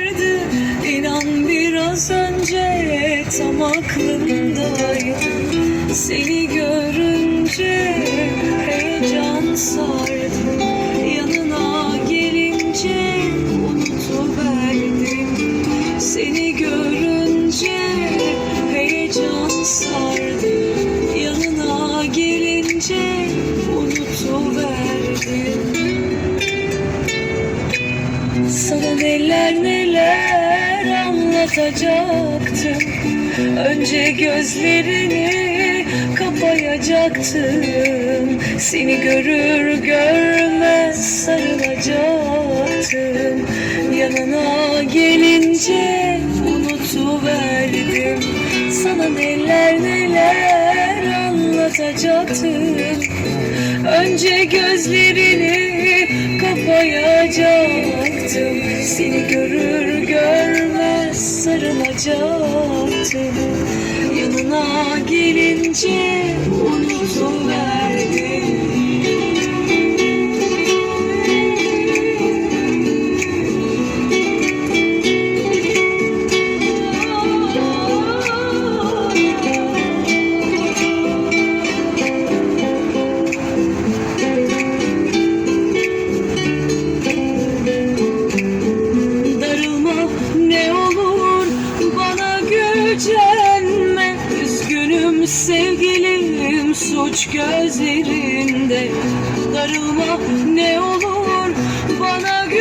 vardı. İnan biraz önce tam aklımdaydı. Seni görünce heyecan sardı. Yanına gelince unutuverdim. Seni görünce heyecan sardı. Yanına gelince sana neler neler anlatacaktım. Önce gözlerini kapayacaktım. Seni görür görmez sarılacaktım. Yanına gelince unutuverdim. Sana neler neler anlatacaktım. Önce gözlerini kapayacaktım Seni görür görmez sarılacaktım Yanına gelince unutuverdim gücenme Üzgünüm sevgilim suç gözlerinde. Darılma ne olur